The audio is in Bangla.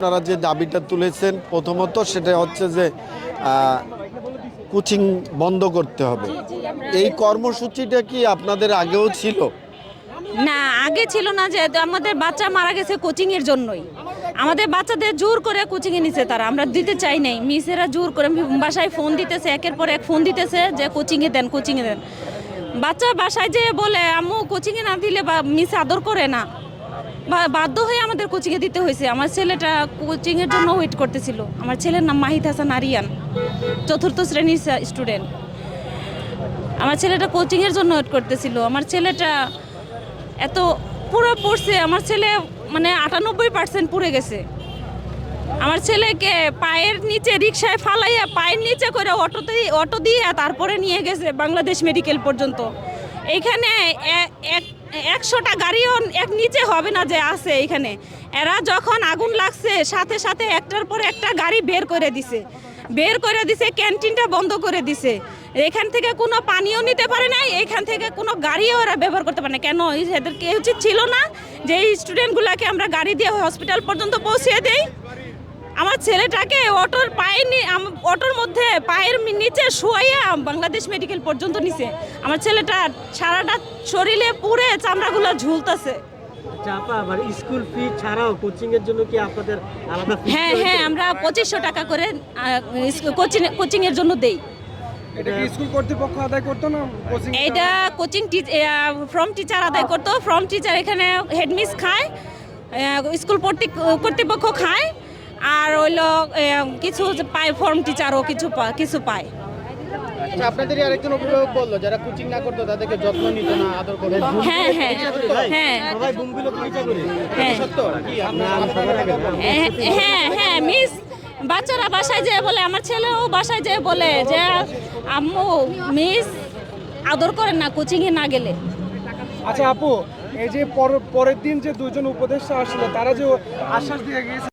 আপনারা যে দাবিটা তুলেছেন, প্রথমত সেটা হচ্ছে যে কোচিং বন্ধ করতে হবে। এই কর্মসূচিটা কি আপনাদের আগেও ছিল? না, আগে ছিল না যে, আমাদের বাচ্চা মারা গেছে কোচিং এর জন্যই। আমাদের বাচ্চাদের জোর করে কোচিং এ নিছে তারা, আমরা দিতে চাই নাই। মিসেরা জোর করে বাসায় ফোন দিতেছে, একের পর এক ফোন দিতেছে যে কোচিং এ দেন কোচিং এ দেন। বাচ্চা বাসায় যে বলে, আম্মু কোচিং এ না দিলে বা, মিস আদর করে না। বাধ্য হয়ে আমাদের কোচিংয়ে দিতে হয়েছে। আমার ছেলেটা কোচিংয়ের জন্য ওয়েট করতেছিল। আমার ছেলের নাম মাহিদ হাসান আরিয়ান, চতুর্থ শ্রেণির স্টুডেন্ট আমার ছেলেটা কোচিংয়ের জন্য ওয়েট করতেছিল। আমার ছেলেটা এত পুরো পড়ছে, আমার ছেলে মানে আটানব্বই পার্সেন্ট পুড়ে গেছে। আমার ছেলেকে পায়ের নিচে রিক্সায় ফালাইয়া পায়ের নিচে করে অটোতে অটো দিয়ে তারপরে নিয়ে গেছে বাংলাদেশ মেডিকেল পর্যন্ত। এইখানে এ- এক- একশোটা গাড়িও এক নিচে হবে না যে আছে এখানে। এরা যখন আগুন লাগছে, সাথে সাথে একটার পর একটা গাড়ি বের করে দিছে। বের করে দিছে, ক্যান্টিনটা বন্ধ করে দিছে। এখান থেকে কোনো পানিও নিতে পারে নাই, এখান থেকে কোনো গাড়িও ওরা ব্যবহার করতে পারে না কেন? এদেরকে উচিত ছিল না যে এই স্টুডেন্টগুলোকে আমরা গাড়ি দিয়ে হসপিটাল পর্যন্ত পৌঁছে দেই। আমার ছেলেটাকে অটোর পায়ে অটোর মধ্যে পায়ের নিচে শুয়াইয়া বাংলাদেশ মেডিকেল পর্যন্ত নিছে। আমার ছেলেটা সারাটা শরীরে পুরে চামড়াগুলো ঝুলতেছে। চাপা আবার স্কুল ফি ছাড়াও কোচিং এর জন্য কি আপনাদের আলাদা হ্যাঁ হ্যাঁ আমরা পঁচিশশো টাকা করে কোচিং কোচিং এর জন্য দেই। এটা স্কুল কর্তৃপক্ষ আদায় করতো না কোচিং ফ্রম টিচার আদায় করতো। ফ্রম টিচার এখানে হেডমিস খায়। স্কুল কর্তৃ- কর্তৃপক্ষ খায়। আহ, কিছু পায় ফর্ম টিচারও কিছু কিছু পায়। আচ্ছা আপনাদেরই আরেকজন অভিভাবক বলল যারা কোচিং না করতো তাদেরকে যত্ন নিত না আদর করতো। হ্যাঁ হ্যাঁ হ্যাঁ সবাই বুমগুলো পরিচয় করে হ্যাঁ। সত্য? কি হ্যাঁ, হ্যাঁ হ্যাঁ মিস বাচ্চারা বাসায় যেয়ে বলে আমার ছেলেও বাসায় যেয়ে বলে যে আম্মু মিস আদর করেন না কোচিংয়ে না গেলে। আচ্ছা আপু এই যে পর- পরের দিন যে দুজন উপদেষ্টা আসলো তারা যে আশ্বাস দিয়ে গিয়েছে